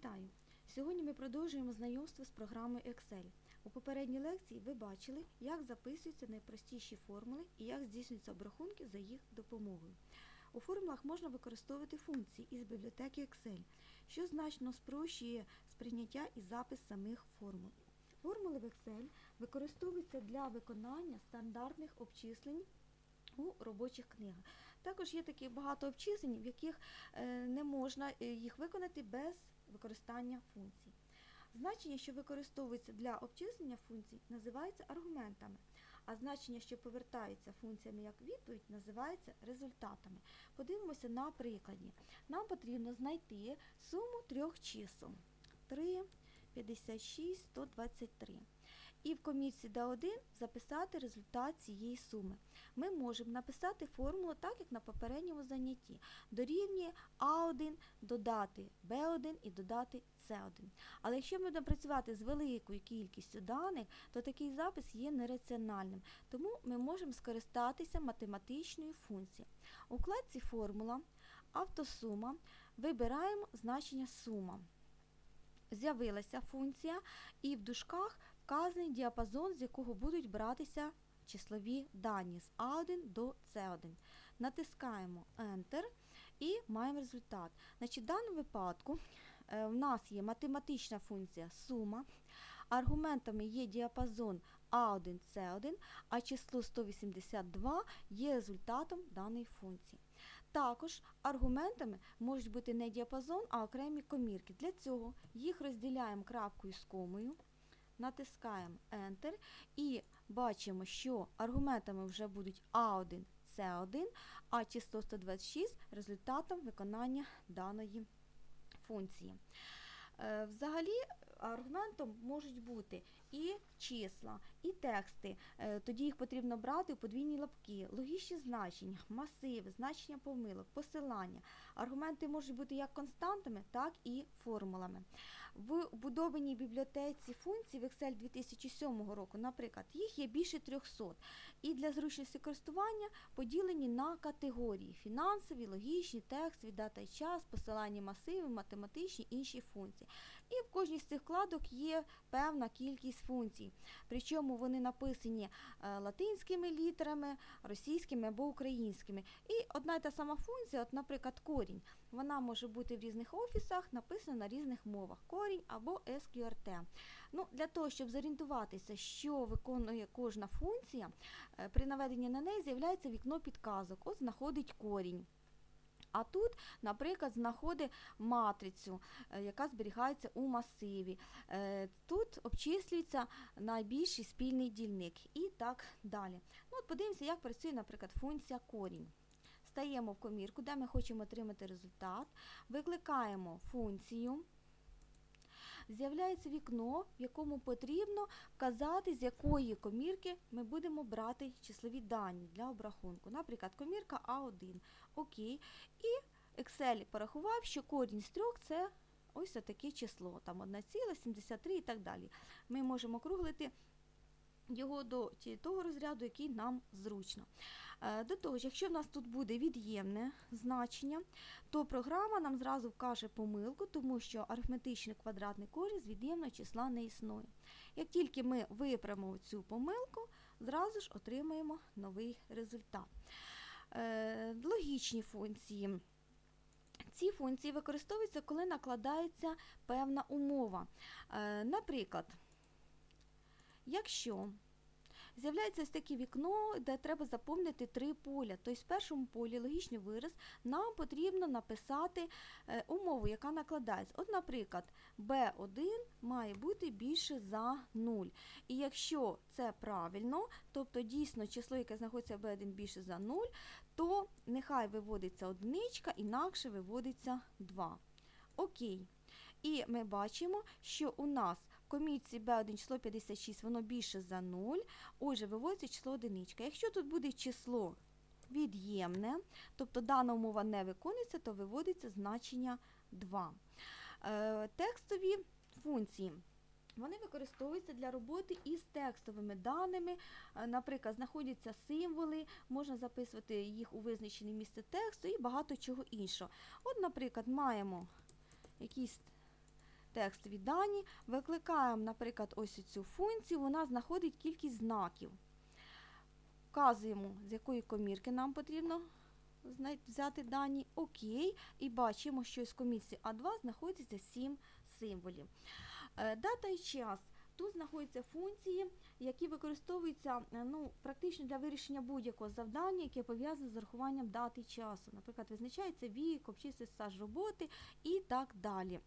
Вітаю! Сьогодні ми продовжуємо знайомство з програмою Excel. У попередній лекції ви бачили, як записуються найпростіші формули і як здійснюються обрахунки за їх допомогою. У формулах можна використовувати функції із бібліотеки Excel, що значно спрощує сприйняття і запис самих формул. Формули в Excel використовуються для виконання стандартних обчислень у робочих книгах. Також є такі багато обчислень, в яких е, не можна е, їх виконати без використання функцій. Значення, що використовується для обчислення функцій, називаються аргументами, а значення, що повертаються функціями як відповідь, називаються результатами. Подивимося на прикладі. Нам потрібно знайти суму трьох чисел 3, 56, 123. І в комірці D1 записати результат цієї суми. Ми можемо написати формулу так, як на попередньому занятті. Дорівнює А1 додати Б1 і додати С1. Але якщо ми будемо працювати з великою кількістю даних, то такий запис є нераціональним. Тому ми можемо скористатися математичною функцією. У вкладці формула, автосума вибираємо значення сума. З'явилася функція, і в дужках вказаний діапазон, з якого будуть братися числові дані з А1 до С1. Натискаємо Enter і маємо результат. Значить, В даному випадку е, в нас є математична функція сума, аргументами є діапазон А1, С1, а число 182 є результатом даної функції. Також аргументами можуть бути не діапазон, а окремі комірки. Для цього їх розділяємо крапкою з комою, натискаємо Enter і бачимо, що аргументами вже будуть А1, С1, а число 126 результатом виконання даної функції. Е, Взагалі, аргументом можуть бути і числа, і тексти. Е, Тоді їх потрібно брати у подвійні лапки, логічні значення, масиви, значення помилок, посилання. Аргументи можуть бути як константами, так і формулами. В будованій бібліотеці функцій в Excel 2007 року, наприклад, їх є більше 300. І для зручності користування поділені на категорії: фінансові, логічні, текстові, дата і час, посилання масиви, математичні інші функції. І в кожній з цих вкладок є певна кількість функцій. Причому вони написані е, латинськими літерами, російськими або українськими. І одна й та сама функція, от, наприклад, корінь, вона може бути в різних офісах, написана на різних мовах. Корінь або SQRT. Ну, Для того, щоб зорієнтуватися, що виконує кожна функція, е, при наведенні на неї з'являється вікно підказок. От знаходить корінь. А тут, наприклад, знаходить матрицю, е, яка зберігається у масиві. Е, Тут обчислюється найбільший спільний дільник і так далі. Ну, от Подивимося, як працює, наприклад, функція корінь. Стаємо в комірку, де ми хочемо отримати результат, викликаємо функцію. З'являється вікно, в якому потрібно вказати, з якої комірки ми будемо брати числові дані для обрахунку. Наприклад, комірка А1. Окей. І Excel порахував, що корінь з трьох це ось таке число, там 1,73 і так далі. Ми можемо округлити його до того розряду, який нам зручно. Е, До того ж, якщо в нас тут буде від'ємне значення, то програма нам зразу вкаже помилку, тому що арифметичний квадратний корінь з від'ємного числа не існує. Як тільки ми виправимо цю помилку, зразу ж отримаємо новий результат. Е, Логічні функції. Ці функції використовуються, коли накладається певна умова. Е, Наприклад, Якщо з'являється ось таке вікно, де треба заповнити три поля, то в першому полі логічний вираз нам потрібно написати е, умову, яка накладається. От, наприклад, B1 має бути більше за 0. І якщо це правильно, тобто дійсно число, яке знаходиться в B1 більше за 0, то нехай виводиться одиничка, інакше виводиться 2. Окей. І ми бачимо, що у нас комірці B1 число 56, воно більше за 0, отже, виводиться число одиничка. Якщо тут буде число від'ємне, тобто дана умова не виконується, то виводиться значення 2. Е, текстові функції. Вони використовуються для роботи із текстовими даними. Е, Наприклад, знаходяться символи, можна записувати їх у визначене місце тексту і багато чого іншого. От, наприклад, маємо якийсь текстові дані, викликаємо, наприклад, ось цю функцію, вона знаходить кількість знаків. Вказуємо, з якої комірки нам потрібно взяти дані. Окей. І бачимо, що з комісії А2 знаходиться 7 символів. Е, Дата і час. Тут знаходяться функції, які використовуються е, ну, практично для вирішення будь-якого завдання, яке пов'язане з зарахуванням дати часу. Наприклад, визначається вік, обчислюється стаж роботи і так далі.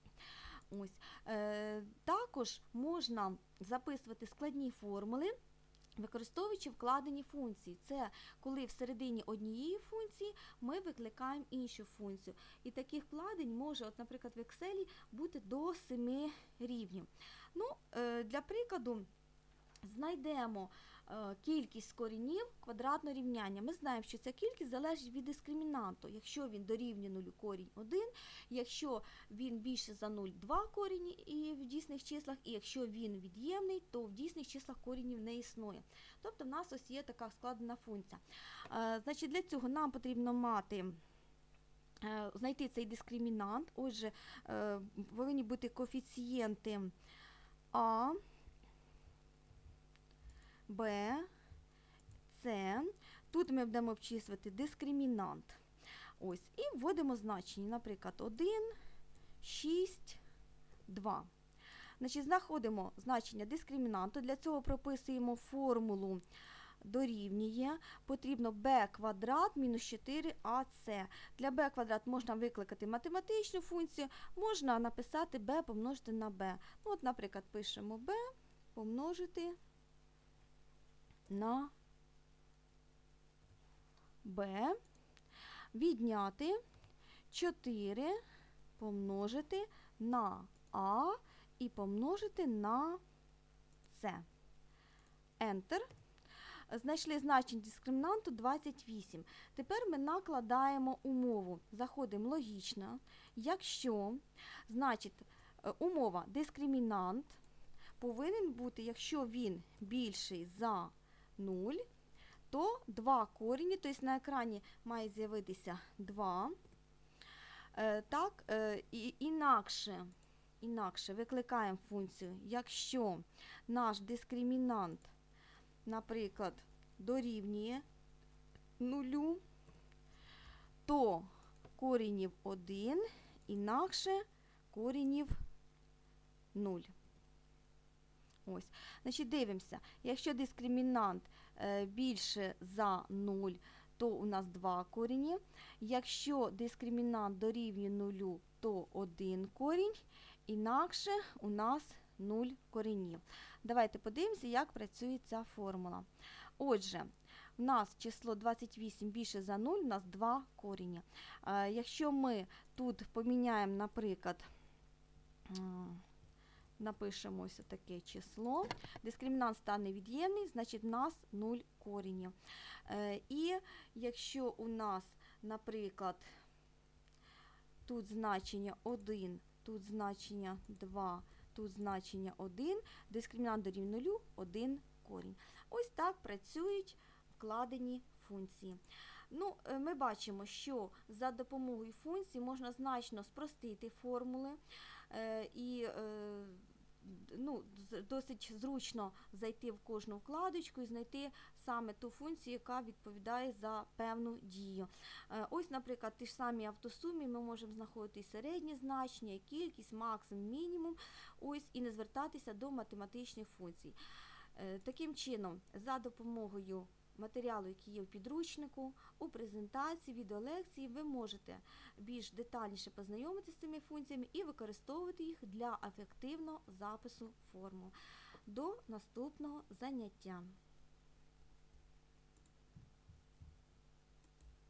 Ось. Е, також можна записувати складні формули. Використовуючи вкладені функції, це коли всередині однієї функції ми викликаємо іншу функцію. І таких вкладень може, от, наприклад, в Excel бути до 7 рівнів. Ну, е, для прикладу, знайдемо кількість корінів квадратного рівняння. Ми знаємо, що ця кількість залежить від дискримінанту. Якщо він дорівнює 0 корінь 1, якщо він більше за 0 2 корінь і в дійсних числах, і якщо він від'ємний, то в дійсних числах корінів не існує. Тобто в нас ось є така складена функція. Е, значить, для цього нам потрібно мати. е, Знайти цей дискримінант, отже, е, повинні бути коефіцієнти А, Б, С. Тут ми будемо обчислювати дискримінант. Ось, і вводимо значення, наприклад, 1, 6, 2. Значить, знаходимо значення дискримінанту. Для цього прописуємо формулу дорівнює. Потрібно b квадрат мінус 4ac. Для b квадрат можна викликати математичну функцію, можна написати b помножити на b. Ну, от, наприклад, пишемо b помножити на b. Відняти 4 помножити на а і помножити на С. Enter. Знайшли значення дискримінанту 28. Тепер ми накладаємо умову. Заходимо логічно. Якщо, значить, е, умова дискримінант повинен бути, якщо він більший за 0, то 2 корені, тобто на екрані має з'явитися 2. Е, так, е, інакше, інакше викликаємо функцію, якщо наш дискримінант, наприклад, дорівнює нулю, то коренів 1, інакше коренів 0. Ось. Значить, дивимося, якщо дискримінант е, більше за 0, то у нас 2 корені. Якщо дискримінант дорівнює 0, то 1 корінь, інакше у нас 0 коренів. Давайте подивимося, як працює ця формула. Отже, у нас число 28 більше за 0, у нас 2 корені. Е, Якщо ми тут поміняємо, наприклад, напишемо ось таке число, дискримінант стане від'ємний, значить в нас 0 коренів. Е, І якщо у нас, наприклад, тут значення 1, тут значення 2, тут значення 1, дискримінант дорівнює 0, 1 корінь. Ось так працюють вкладені функції. Ну, е, Ми бачимо, що за допомогою функцій можна значно спростити формули і е, ну, досить зручно зайти в кожну вкладочку і знайти саме ту функцію, яка відповідає за певну дію. Е, Ось, наприклад, ті ж самі автосумі ми можемо знаходити середнє значення, кількість, максимум, мінімум, ось і не звертатися до математичних функцій. Е, Таким чином, за допомогою матеріалу, який є в підручнику, у презентації, відеолекції, ви можете більш детальніше познайомитися з цими функціями і використовувати їх для ефективного запису форму. До наступного заняття.